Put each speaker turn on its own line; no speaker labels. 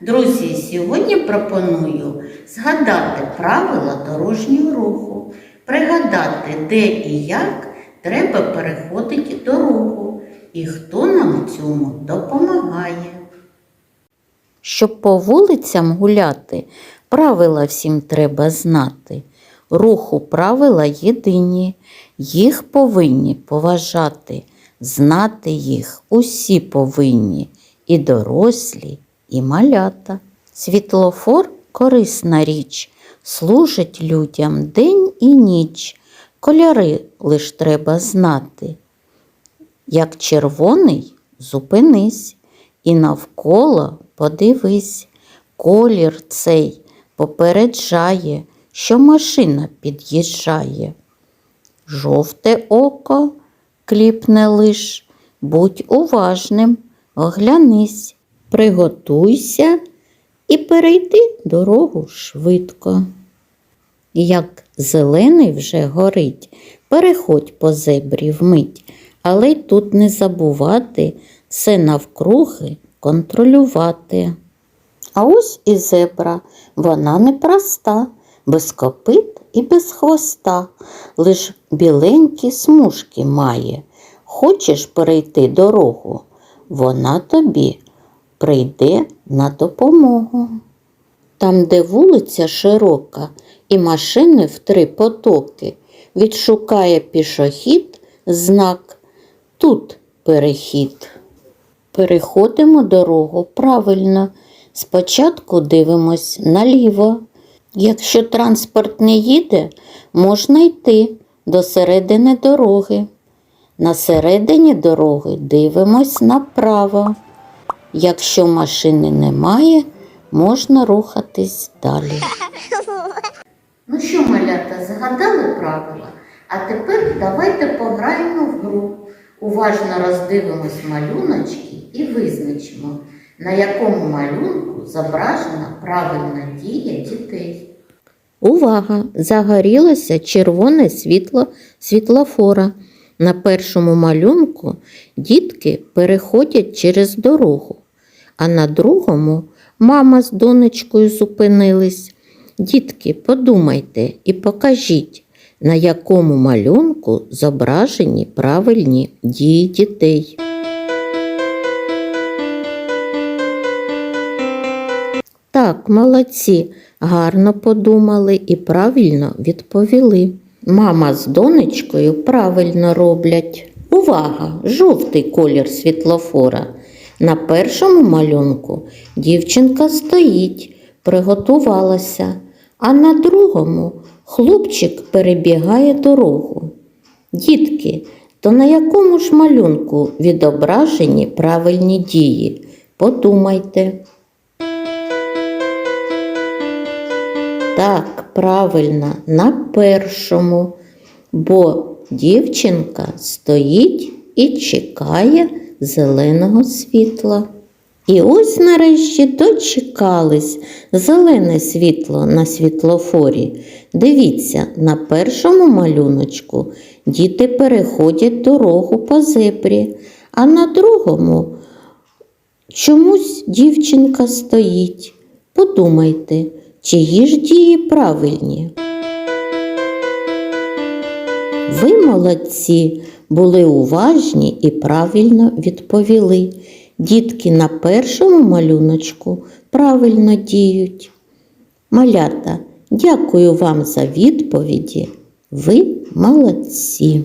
Друзі, сьогодні пропоную згадати правила дорожнього руху, пригадати, де і як треба переходити дорогу і хто нам в цьому допомагає. Щоб по вулицям гуляти, правила всім треба знати. Руху правила єдині, їх повинні поважати, знати їх усі повинні, і дорослі, і малята. Світлофор корисна річ, служить людям день і ніч. Кольори лиш треба знати. Як червоний, зупинись і навколо подивись. Колір цей попереджає, що машина під'їжджає. Жовте око кліпне лиш, будь уважним, оглянись, приготуйся і перейди дорогу швидко. Як зелений вже горить, переходь по зебрі вмить, але й тут не забувати все навкруги контролювати. А ось і зебра, вона непроста, без копит і без хвоста, лиш біленькі смужки має. Хочеш перейти дорогу, вона тобі прийде на допомогу. Там, де вулиця широка і машини в три потоки, відшукає пішохід знак тут перехід. Переходимо дорогу правильно. Спочатку дивимось наліво. Якщо транспорт не їде, можна йти до середини дороги. На середині дороги дивимось направо. Якщо машини немає, можна рухатись далі. Ну що, малята, згадали правила? А тепер давайте пограємо в гру. Уважно роздивимось малюночки і визначимо, на якому малюнку зображена правильна дія дітей. Увага! Загорілося червоне світло світлофора. На першому малюнку дітки переходять через дорогу, а на другому мама з донечкою зупинились. Дітки, подумайте і покажіть, на якому малюнку зображені правильні дії дітей. Так, молодці, гарно подумали і правильно відповіли. Мама з донечкою правильно роблять. Увага! Жовтий колір світлофора. На першому малюнку дівчинка стоїть, приготувалася, а на другому хлопчик перебігає дорогу. Дітки, то на якому ж малюнку відображені правильні дії? Подумайте. Так, правильно, на першому, бо дівчинка стоїть і чекає зеленого світла. І ось нарешті дочекались зелене світло на світлофорі. Дивіться, на першому малюночку діти переходять дорогу по зебрі, а на другому чомусь дівчинка стоїть. Подумайте, чиї ж дії правильні? Ви молодці, були уважні і правильно відповіли. Дітки на першому малюночку правильно діють. Малята, дякую вам за відповіді. Ви молодці.